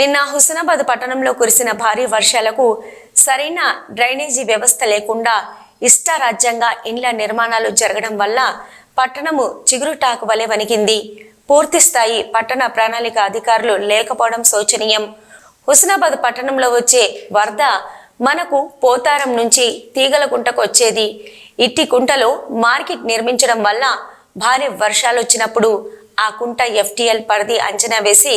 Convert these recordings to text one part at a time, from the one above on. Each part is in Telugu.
నిన్న హుస్నాబాద్ పట్టణంలో కురిసిన భారీ వర్షాలకు సరైన డ్రైనేజీ వ్యవస్థ లేకుండా ఇష్టారాజ్యంగా ఇండ్ల నిర్మాణాలు జరగడం వల్ల పట్టణము చిగురుటాకు వలె వణికింది. పూర్తి స్థాయి పట్టణ ప్రణాళిక అధికారులు లేకపోవడం శోచనీయం. హుస్నాబాద్ పట్టణంలో వచ్చే వరద మనకు పోతారం నుంచి తీగల గుంటకు వచ్చేది. ఇట్టి కుంటలో మార్కెట్ నిర్మించడం వల్ల భారీ వర్షాలు వచ్చినప్పుడు ఆ కుంట ఎఫ్టిఎల్ పరిధి అంచనా వేసి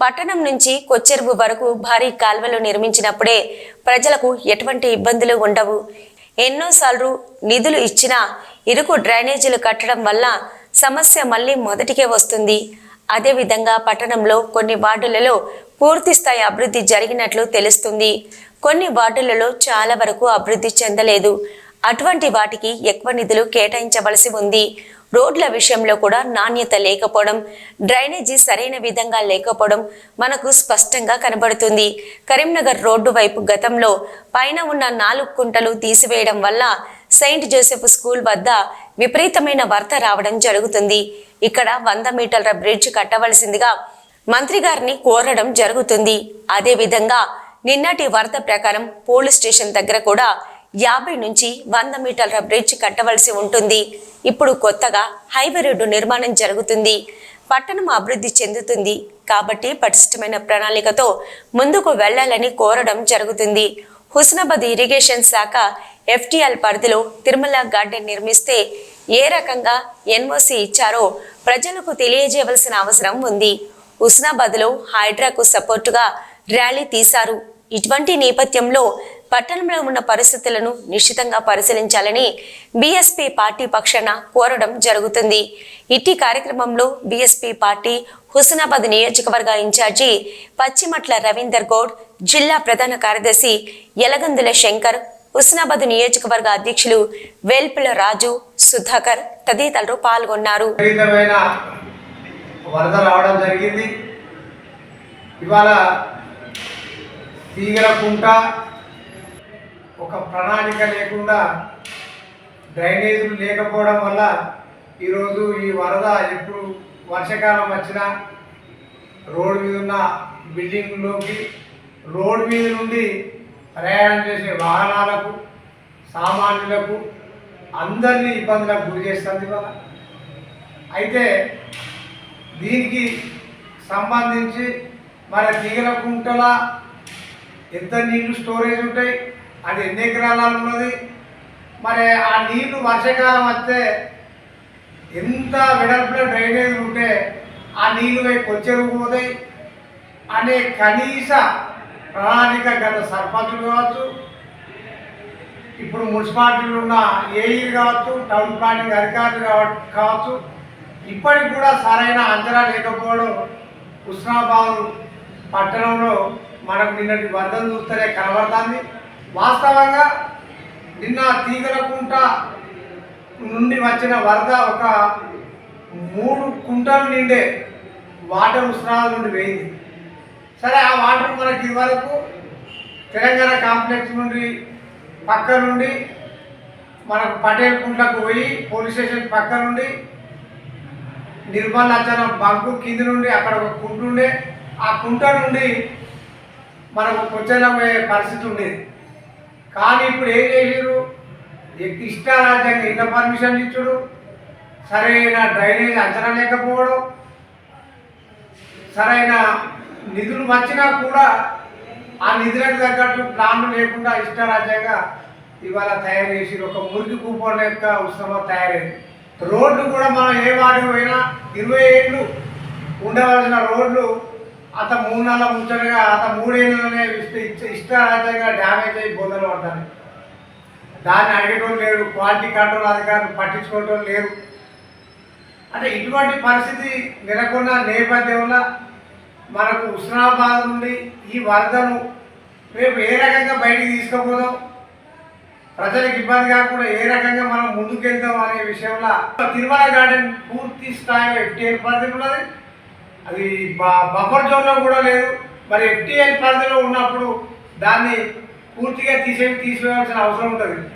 పట్టణం నుంచి కొచ్చెరువు వరకు భారీ కాల్వలు నిర్మించినప్పుడే ప్రజలకు ఎటువంటి ఇబ్బందులు ఉండవు. ఎన్నోసార్లు నిధులు ఇచ్చినా ఇరుకు డ్రైనేజీలు కట్టడం వల్ల సమస్య మళ్ళీ మొదటికే వస్తుంది. అదేవిధంగా పట్టణంలో కొన్ని వార్డులలో పూర్తి స్థాయి అభివృద్ధి జరిగినట్లు తెలుస్తుంది. కొన్ని వార్డులలో చాలా వరకు అభివృద్ధి చెందలేదు. అటువంటి వాటికి ఎక్కువ నిధులు కేటాయించవలసి ఉంది. రోడ్ల విషయంలో కూడా నాణ్యత లేకపోవడం డ్రైనేజీ సరైన విధంగా లేకపోవడం మనకు స్పష్టంగా కనబడుతుంది. కరీంనగర్ రోడ్డు వైపు గతంలో పైన ఉన్న నాలుగు కుంటలు తీసివేయడం వల్ల సెయింట్ జోసెఫ్ స్కూల్ వద్ద విపరీతమైన వార్త రావడం జరుగుతుంది. ఇక్కడ వంద మీటర్ల బ్రిడ్జ్ కట్టవలసిందిగా మంత్రి గారిని కోరడం జరుగుతుంది. అదేవిధంగా నిన్నటి వార్త ప్రకారం పోలీస్ స్టేషన్ దగ్గర కూడా యాభై నుంచి వంద మీటర్ల బ్రిడ్జ్ కట్టవలసి ఉంటుంది. ఇప్పుడు కొత్తగా హైవే రోడ్డు నిర్మాణం జరుగుతుంది. పట్టణం అభివృద్ధి చెందుతుంది. కాబట్టి పటిష్టమైన ప్రణాళికతో ముందుకు వెళ్ళాలని కోరడం జరుగుతుంది. హుస్నాబాద్ ఇరిగేషన్ శాఖ ఎఫ్టీఎల్ పరిధిలో తిరుమల గార్డెన్ నిర్మిస్తే ఏ రకంగా ఎన్ఓసి ఇచ్చారో ప్రజలకు తెలియజేయవలసిన అవసరం ఉంది. హుస్నాబాద్లో హైడ్రాకు సపోర్టుగా ర్యాలీ తీశారు. ఇటువంటి నేపథ్యంలో పట్టణంలో ఉన్న పరిస్థితులను నిశ్చితంగా పరిశీలించాలని బీఎస్పీ పార్టీ పక్షాన కోరడం జరుగుతుంది. ఇట్టి కార్యక్రమంలో బీఎస్పీ పార్టీ హుస్నాబాద్ నియోజకవర్గ ఇన్ఛార్జి పశ్చిమట్ల రవీందర్ గౌడ్ జిల్లా ప్రధాన కార్యదర్శి యలగందుల శంకర్ హుస్నాబాద్ నియోజకవర్గ అధ్యక్షులు వేల్పుల రాజు సుధాకర్ తదితరులు పాల్గొన్నారు. వరద రావడం జరిగింది. ఇవాళ తీగల కుంట ఒక ప్రణాళిక లేకుండా డ్రైనేజీలు లేకపోవడం వల్ల ఈరోజు ఈ వరద ఎప్పుడు వర్షాకాలం వచ్చినా రోడ్డు మీద ఉన్న బిల్డింగ్లోకి రోడ్డు మీద నుండి ప్రయాణం చేసే వాహనాలకు సామాన్యులకు అందరినీ ఇబ్బందులకు గురి చేస్తుంది ఇవాళ. అయితే దీనికి సంబంధించి మరి తీగల కుంటల ఎంత నీళ్ళు స్టోరేజ్ ఉంటాయి? అది ఎన్ని ఎకరాలు ఉన్నది? మరి ఆ నీళ్ళు వర్షాకాలం వస్తే ఎంత వెడల్పులో డ్రైనేజ్ ఉంటే ఆ నీళ్ళు వైపు వచ్చేరుకుపోతాయి పోతాయి. అనే కనీస ప్రణాళిక గత సర్పంచులు కావచ్చు ఇప్పుడు మున్సిపాలిటీలు ఉన్న ఏఈలు కావచ్చు టౌన్ ప్లానింగ్ అధికారులు కావచ్చు ఇప్పటికి కూడా సరైన అంచనా లేకపోవడం హుస్నాబాద్ పట్టణంలో మనకు నిన్నటి వరదలు చూస్తేనే కనబడుతుంది. వాస్తవంగా నిన్న తీగలకుంట నుండి వచ్చిన వరద ఒక మూడు కుంటలు నిండే వాటర్ ఉస్నాల నుండి వేయింది. సరే ఆ వాటర్ మనకి ఇదివరకు తెలంగాణ కాంప్లెక్స్ నుండి పక్క నుండి మనకు పటేల్ కుంటకు పోయి పోలీస్ స్టేషన్ పక్క నుండి నిర్మల్ బంకు కింది నుండి అక్కడ ఒక కుంట ఉండే ఆ కుంట నుండి మనకు కొచ్చేలా పోయే పరిస్థితి ఉండేది. కానీ ఇప్పుడు ఏం చేసారు ఇష్టారాజ్యంగా ఇంత పర్మిషన్ ఇచ్చుడు? సరైన డ్రైనేజ్ అంచనా లేకపోవడం? సరైన నిధులు వచ్చినా కూడా ఆ నిధులకు తగ్గట్టు ప్లాన్లు లేకుండా ఇష్టారాజ్యంగా ఇవాళ తయారు చేసి ఒక మురికి కూపన్ యొక్క ఉత్సవం తయారైంది. రోడ్లు కూడా మనం ఏ వాడికి పోయినా ఇరవై ఏళ్ళు ఉండవలసిన రోడ్లు అత మూడు నెలల ముచ్చటగా అత మూడేళ్ళలోనే ఇష్ట ఇష్ట డ్యామేజ్ అయ్యి బొందలు పడతాయి దాన్ని అడిగేటోళ్ళు లేరు క్వాలిటీ కంట్రోల్ అధికారులు పట్టించుకోవటం లేరు. అంటే ఇటువంటి పరిస్థితి నెలకొన్న నేపథ్యంలో మనకు ఉస్నాబాద్ నుండి ఈ వరదను రేపు ఏ రకంగా బయటికి తీసుకుపోదాం? ప్రజలకు ఇబ్బంది కాకుండా ఏ రకంగా మనం ముందుకెళ్తాం అనే విషయంలో తిరుమల గార్డెన్ పూర్తి స్థాయిలో ఎఫ్టీఎల్ పరిధి ఉన్నది. అది బఫర్ జోన్లో కూడా లేదు. మరి ఎఫ్టీఎల్ పరిధిలో ఉన్నప్పుడు దాన్ని పూర్తిగా తీసే తీసివేయాల్సిన అవసరం ఉంటుంది.